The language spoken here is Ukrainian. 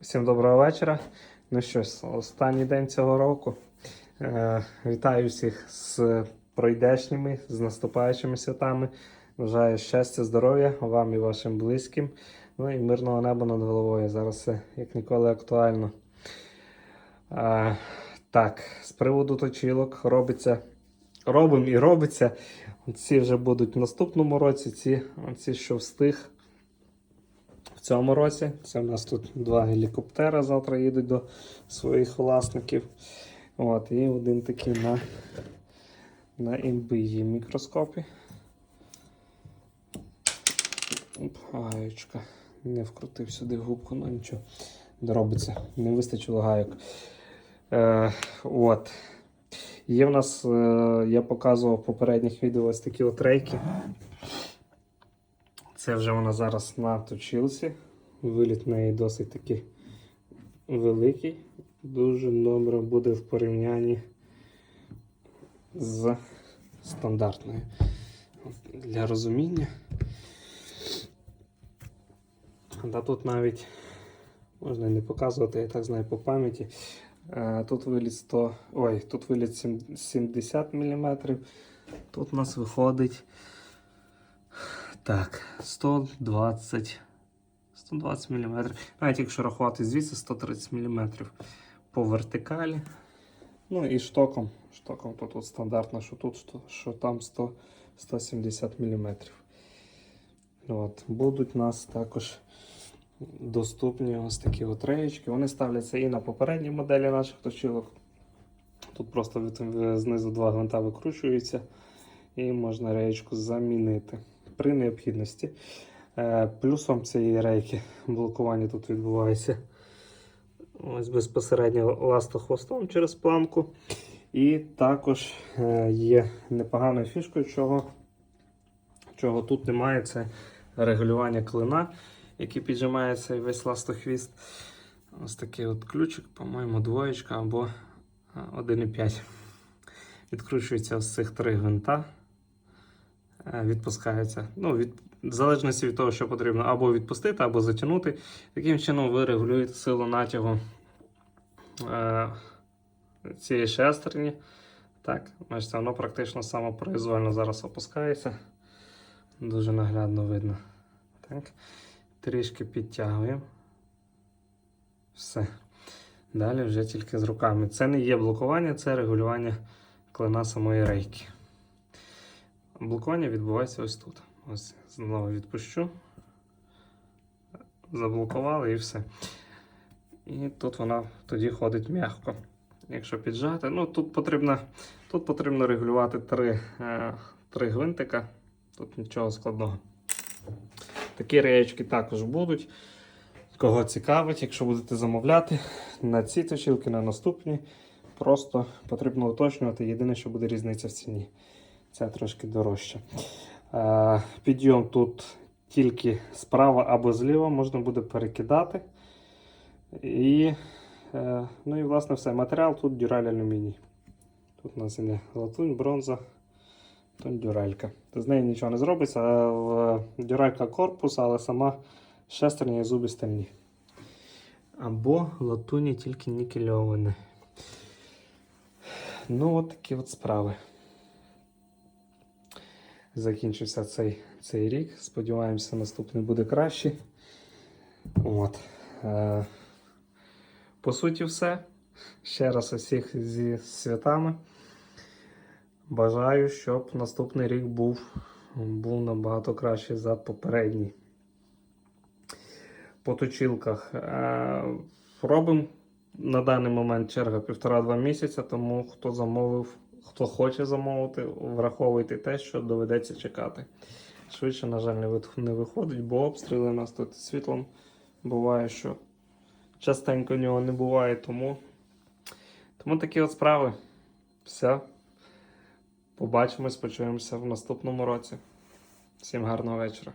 Всім доброго вечора. Ну що останній день цього року. Е, вітаю всіх з пройдешніми, з наступаючими святами. Бажаю щастя, здоров'я вам і вашим близьким. Ну і мирного неба над головою. Зараз це як ніколи актуально. Е, так, з приводу точілок робиться. Робимо і робиться. Ці вже будуть в наступному році, ці, ці що встиг цьому році. Це в нас тут два гелікоптера завтра їдуть до своїх власників. От, і один такий на, на імбиї мікроскопі. Оп, гаєчка. Не вкрутив сюди губку, ну нічого. Доробиться. Не вистачило гайок. Е, от. Є в нас, е, я показував в попередніх відео ось такі от рейки. Це вже вона зараз на точилці. Виліт в неї досить такий великий. Дуже добре буде в порівнянні з стандартною. Для розуміння. Та тут навіть можна не показувати, я так знаю по пам'яті. Е, Тут виліт 100, ой, тут виліт 70 мм. Тут у нас виходить так, 120 120 мм. Навіть якщо рахувати звідси 130 мм по вертикалі. Ну і штоком. Штоком то тут стандартно, що тут, що, що там 100, 170 мм. От. Будуть у нас також доступні ось такі от реєчки. Вони ставляться і на попередній моделі наших точилок. Тут просто від, знизу два гвинта викручуються і можна реєчку замінити при необхідності. Е, Плюсом цієї рейки блокування тут відбувається ось безпосередньо ластохвостом через планку. І також е, є непоганою фішкою, чого, чого тут немає, це регулювання клина, який піджимає цей весь ластохвіст. Ось такий от ключик, по-моєму, двоєчка або е, 1,5. Відкручується з цих три гвинта е, відпускається. Ну, від, в залежності від того, що потрібно або відпустити, або затягнути. Таким чином ви регулюєте силу натягу е, цієї шестерні. Так, бачите, воно практично самопроізвольно зараз опускається. Дуже наглядно видно. Так. Трішки підтягуємо. Все. Далі вже тільки з руками. Це не є блокування, це регулювання клина самої рейки. Блокування відбувається ось тут. Ось знову відпущу. Заблокували і все. І тут вона тоді ходить м'яко. Якщо піджати, ну тут потрібно, тут потрібно регулювати три, е, три гвинтика. Тут нічого складного. Такі реєчки також будуть. Кого цікавить, якщо будете замовляти на ці точилки, на наступні, просто потрібно уточнювати. Єдине, що буде різниця в ціні. Це трошки дорожче. Е, Підйом тут тільки справа або зліва можна буде перекидати. І, е, ну і власне все. Матеріал тут дюраль алюміній. Тут у нас іде латунь, бронза, тут дюралька. З неї нічого не зробиться. а Дюралька корпус, але сама шестерня і зуби стальні. Або латуні тільки нікельовані. Ну, от такі от справи. Закінчився цей, цей рік. Сподіваємося, наступний буде кращий. От. Е, по суті, все. Ще раз усіх зі святами. Бажаю, щоб наступний рік був, був набагато кращий за попередній. По точилках. Е, робимо на даний момент черга півтора-два місяця, тому хто замовив, хто хоче замовити, враховуйте те, що доведеться чекати. Швидше, на жаль, не виходить, бо обстріли у нас тут світлом буває, що частенько нього не буває, тому, тому такі от справи. Все. Побачимось, почуємося в наступному році. Всім гарного вечора.